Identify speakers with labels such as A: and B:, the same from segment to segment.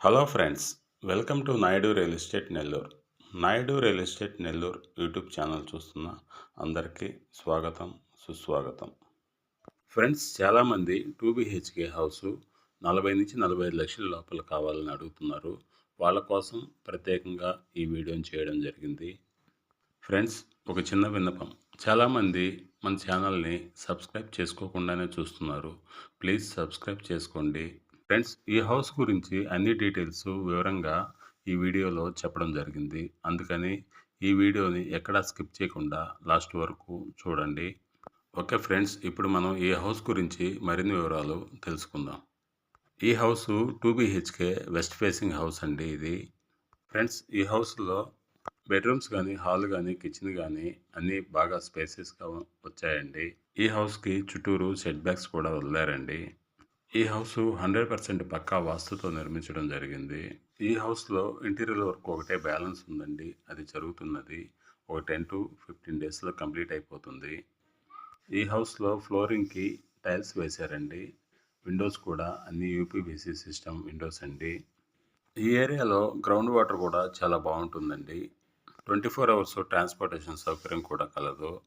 A: Hello friends welcome to Naidu real estate Nellore Naidu real estate Nellore YouTube channel చూస్తున్న అందరికీ స్వాగతం సుస్వాగతం. Friends చాలామంది టూ బిహెచ్కే హౌస్ నలభై నుంచి నలభై ఐదు లక్షల లోపల కావాలని అడుగుతున్నారు. వాళ్ళ కోసం ప్రత్యేకంగా ఈ వీడియోని చేయడం జరిగింది. ఫ్రెండ్స్ ఒక చిన్న విన్నపం. చాలామంది మన ఛానల్ని సబ్స్క్రైబ్ చేసుకోకుండానే చూస్తున్నారు. ప్లీజ్ సబ్స్క్రైబ్ చేసుకోండి. ఫ్రెండ్స్ ఈ హౌస్ గురించి అన్ని డీటెయిల్స్ వివరంగా ఈ వీడియోలో చెప్పడం జరిగింది. అందుకని ఈ వీడియోని ఎక్కడా స్కిప్ చేయకుండా లాస్ట్ వరకు చూడండి. ఓకే ఫ్రెండ్స్ ఇప్పుడు మనం ఈ హౌస్ గురించి మరిన్ని వివరాలు తెలుసుకుందాం. ఈ house two BHK west facing house అండి ఇది. ఫ్రెండ్స్ ఈ హౌస్లో బెడ్రూమ్స్ కానీ హాల్ కానీ కిచెన్ కానీ అన్నీ బాగా స్పేసెస్గా వచ్చాయండి. ఈ హౌస్కి చుట్టూరు సెట్ బ్యాక్స్ కూడా వదిలారండి. ఈ హౌస్ హండ్రెడ్ పర్సెంట్ పక్కా వాస్తుతో నిర్మించడం జరిగింది. ఈ హౌస్లో ఇంటీరియర్ వర్క్ ఒకటే బ్యాలెన్స్ ఉందండి. అది జరుగుతున్నది. ఒక టెన్ టు ఫిఫ్టీన్ డేస్లో కంప్లీట్ అయిపోతుంది. ఈ హౌస్లో ఫ్లోరింగ్కి టైల్స్ వేశారండి. విండోస్ కూడా అన్ని యూపీబీసీ సిస్టమ్ విండోస్ అండి. ఈ ఏరియాలో గ్రౌండ్ వాటర్ కూడా చాలా బాగుంటుందండి. ట్వంటీ ఫోర్ అవర్స్ ట్రాన్స్పోర్టేషన్ సౌకర్యం కూడా కలదు.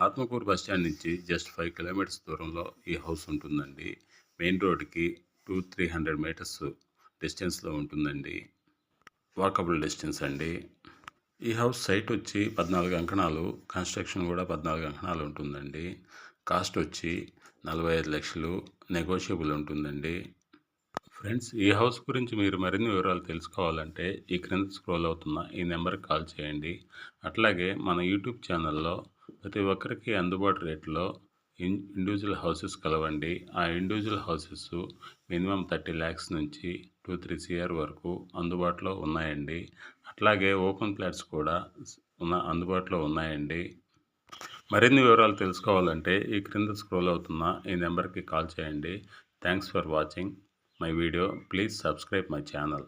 A: ఆత్మకూరు బస్ స్టాండ్ నుంచి జస్ట్ ఫైవ్ కిలోమీటర్స్ దూరంలో ఈ హౌస్ ఉంటుందండి. మెయిన్ రోడ్కి టూ త్రీ హండ్రెడ్ మీటర్స్ డిస్టెన్స్లో ఉంటుందండి. వాకబుల్ డిస్టెన్స్ అండి. ఈ హౌస్ సైట్ వచ్చి పద్నాలుగు అంకణాలు కన్స్ట్రక్షన్ కూడా పద్నాలుగు అంకణాలు ఉంటుందండి. కాస్ట్ వచ్చి నలభై ఐదు లక్షలు నెగోషియబుల్ ఉంటుందండి. ఫ్రెండ్స్ ఈ హౌస్ గురించి మీరు మరిన్ని వివరాలు తెలుసుకోవాలంటే ఈ క్రింద స్క్రోల్ అవుతున్న ఈ నెంబర్కి కాల్ చేయండి. అట్లాగే మన యూట్యూబ్ ఛానల్లో ప్రతి ఒక్కరికి అందుబాటు రేట్లో ఇన్ ఇండివిజువల్ హౌసెస్ కలవండి. ఆ individual houses minimum thirty lakhs నుంచి టూ త్రీ సిఆర్ వరకు అందుబాటులో ఉన్నాయండి. అట్లాగే ఓపెన్ ఫ్లాట్స్ కూడా ఉన్న అందుబాటులో ఉన్నాయండి. మరిన్ని వివరాలు తెలుసుకోవాలంటే ఈ క్రింద స్క్రోల్ అవుతున్న ఈ నెంబర్కి కాల్ చేయండి. Thanks for watching my video please subscribe my channel